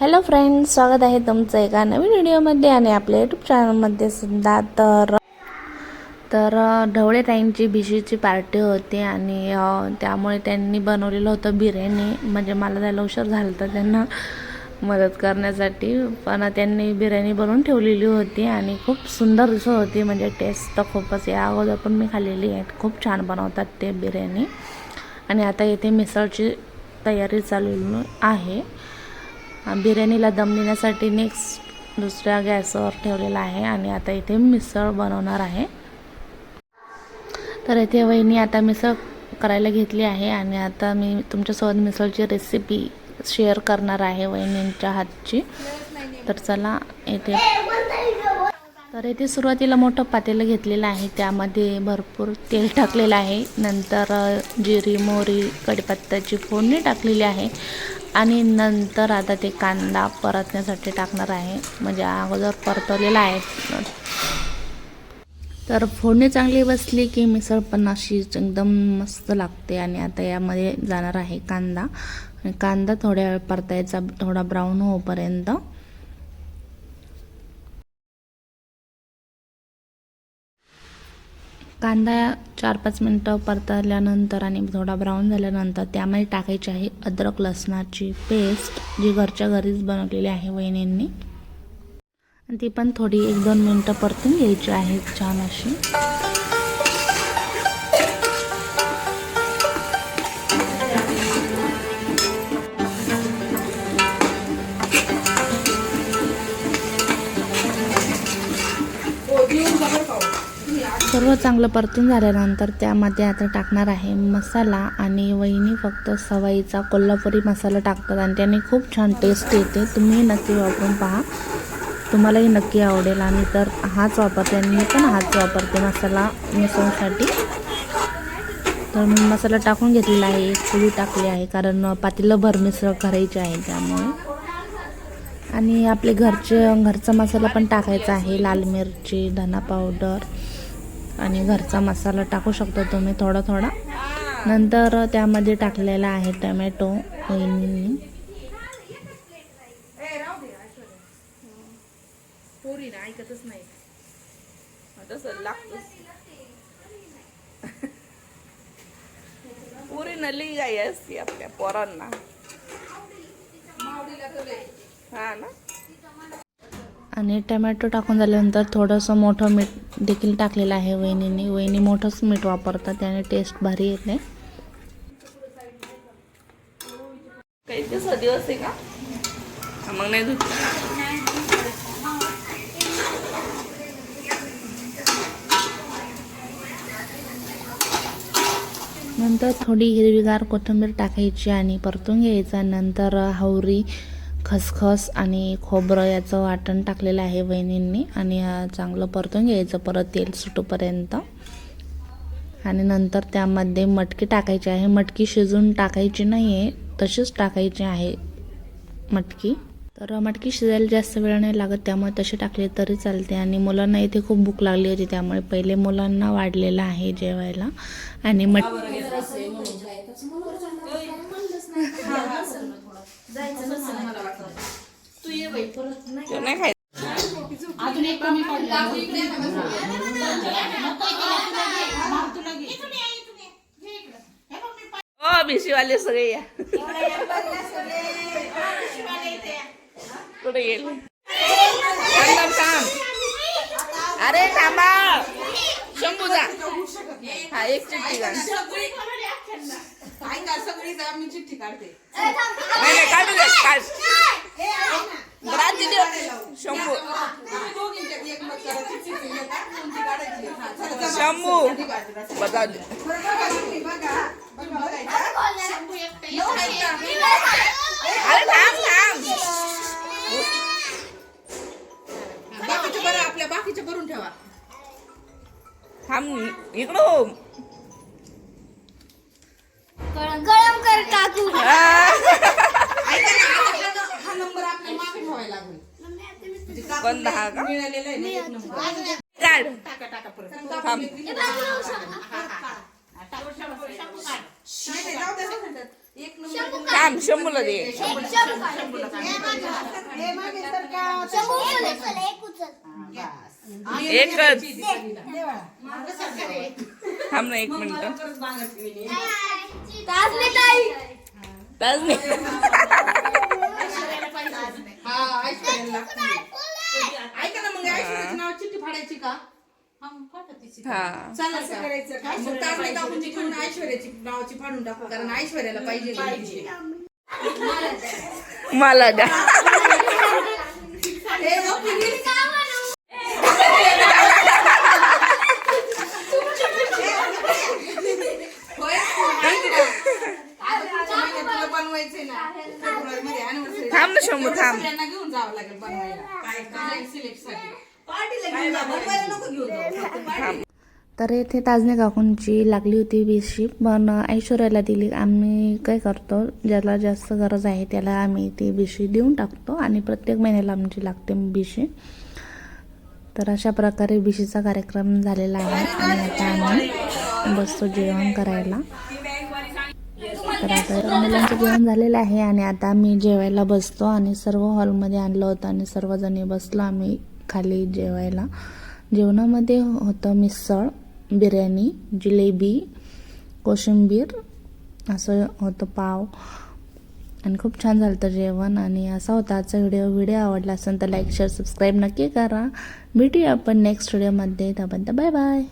Hello friends स्वागत आहे तुमचं एका नवीन व्हिडिओमध्ये आणि आपल्या यूट्यूब चॅनलमध्ये सुद्धा. तर तर ढवळे ताईंची भिशीची पार्टी होती आणि त्यामुळे त्यांनी बनवलेलं होतं बिर्याणी. म्हणजे मला जायला उशीर झाला होता त्यांना मदत करण्यासाठी. पण त्यांनी बिर्याणी बनवून ठेवलेली होती आणि खूप सुंदर दिसत होती. म्हणजे टेस्ट तर खूपच या अगोदर पण मी खाल्लेली आहे. खूप छान बनवतात ते बिर्याणी. आणि आता येथे मिसळची तयारी चालू आहे. बिर्याणीला दम देण्यासाठी नेक्स्ट दुसऱ्या गॅसवर ठेवलेला आहे आणि आता इथे मिसळ बनवणार आहे. तर इथे वहिनी आता मिसळ करायला घेतली आहे आणि आता मी तुमच्यासोबत मिसळची रेसिपी शेअर करणार आहे वहिनींच्या हातची. तर चला येथे तर इथे सुरुवातीला मोठं पातेलं घेतलेलं आहे. त्यामध्ये भरपूर तेल टाकलेलं आहे. नंतर जिरी मोहरी कढीपत्त्याची फोडणी टाकलेली आहे. आणि नंतर आता ते कांदा परतण्यासाठी टाकणार आहे. म्हणजे अगोदर परतवलेला आहे. तर फोडणी चांगली बसली की मिसळ पण अशी एकदम मस्त लागते आणि आता यामध्ये जाणार आहे कांदा. आणि कांदा थोड्या वेळ परतायचा थोडा ब्राऊन होईपर्यंत कांदा चार पाच मिनटं परतल्यानंतर आणि थोडा ब्राऊन झाल्यानंतर त्यामध्ये टाकायची आहे अद्रक लसणाची पेस्ट जी घरच्या घरीच बनवलेली आहे वहिनींनी. आणि ती पण थोडी एक दोन मिनटं परतून घ्यायची आहे छान अशी. सर्व चांगलं परतून झाल्यानंतर त्यामध्ये आता टाकणार आहे मसाला आणि वहिनी फक्त सवाईचा कोल्हापुरी मसाला टाकतात आणि त्याने खूप छान टेस्ट येते. तुम्ही नक्की वापरून पहा. तुम्हालाही नक्की आवडेल आणि तर हाच वापरते आणि मी पण हाच वापरते मसाला मिसळसाठी तर मी मसाला टाकून घेतलेला आहे एक टाकली आहे कारण पातेलं भर मिसळ करायची आहे त्यामुळे. आणि आपले घरचे घरचा मसाला पण टाकायचा आहे लाल मिरची धना पावडर आणि घरचा मसाला टाकू शकतो तुम्ही थोडा थोडा. नंतर त्यामध्ये टाकलेला आहे टमॅटो ऐकतच नाही. तसं लागतच. पोरी नली गाय असते आपल्या पोरांना. हा ना? आणि टमॅटो टाकून झाल्यानंतर थोडंसं मोठं मीठ देखील टाकलेलं आहे वहिनीने. वहिनी मोठंच मीठ वापरतात त्याने टेस्ट भारी येते. दिवस आहे का मग नाही नंतर थोडी हिरवीगार कोथिंबीर टाकायची आणि परतून घ्यायचा. नंतर हावरी खसखस आणि खोबरं याचं वाटण टाकलेलं आहे वहिनींनी आणि चांगलं परतून घ्यायचं. परत तेल सुटूपर्यंत. आणि नंतर त्यामध्ये मटकी टाकायची आहे. मटकी शिजून टाकायची नाही आहे तशीच टाकायची आहे मटकी. तर मटकी शिजायला जास्त वेळ नाही लागत. त्यामुळे तशी टाकली तरी चालते. आणि मुलांना इथे खूप भूक लागली होती त्यामुळे पहिले मुलांना वाढलेलं आहे जेवायला. आणि मट तो नाही खायचं. हो भिशीवाले सगळे या. कुठे गेले? थांब थांब. अरे थांबा. शंभू जा. हा एक चिठ्ठी जा, काढते. नाही नाही काढू दे काढ रात्री देऊ शंभू तुम्ही दोघींच्या एकमत करा, चिठ्ठी लिहा, कोणती काढायची? हा, बरं, बघा. अरे थांब थांब. बाकीचे बरं आपल्या बाकीचे करून ठेवा. थांब इकडं हो. गरम कर टाकू हा. नंबर आपल्या मागे ठेवायला लागेल. म्हणजे कापून कोण दहा का? मिळालेला आहे ना एक नंबर काढ टाका टाका परत थांब थांब शंभूला दे. हे. एकच. थांब ना एक मिनिट. तास नाही हा. ऐका ना मग नाव चिठ्ठी फाडायची का? हा, चालेल का? मग घेऊन ऐश्वर्याची नावाची फाडून टाकू कारण ऐश्वर्याला पाहिजे पाहिजे. मला द्या. तुला बनवायचंय ना. फेब्रुवारीमध्ये anniversary. थांब ना शंभू थांब. सगळ्यांना घेऊन जावं लागेल बनवायला. काय सिलेक्टसाठी तर येथे ताजने काकूंची लागली होती वीसशी पण ऐश्वर्याला दिली. आम्ही काय करतो ज्याला जास्त गरज आहे त्याला आम्ही ती बिशी देऊन टाकतो आणि प्रत्येक महिन्याला आमची लागते बिशी. तर अशा प्रकारे बिशीचा कार्यक्रम झालेला आहे आणि आता आम्ही बसतो जेवण करायला. तर आता मुलांचं जेवण झालेलं आहे आणि आता आम्ही जेवायला बसतो आणि सर्व हॉलमध्ये आणलं होतं आणि सर्वजणी बसलो आम्ही. खाली जेवायला. जेवणामध्ये होतं मिसळ बिर्याणी जिलेबी कोशिंबीर असं होतं पाव. आणि खूप छान झालं होतं जेवण आणि असा होता आजचा व्हिडिओ. व्हिडिओ आवडला असेल तर लाईक शेअर सबस्क्राईब नक्की करा. भेटूया आपण नेक्स्ट व्हिडिओमध्ये तोपर्यंत बाय बाय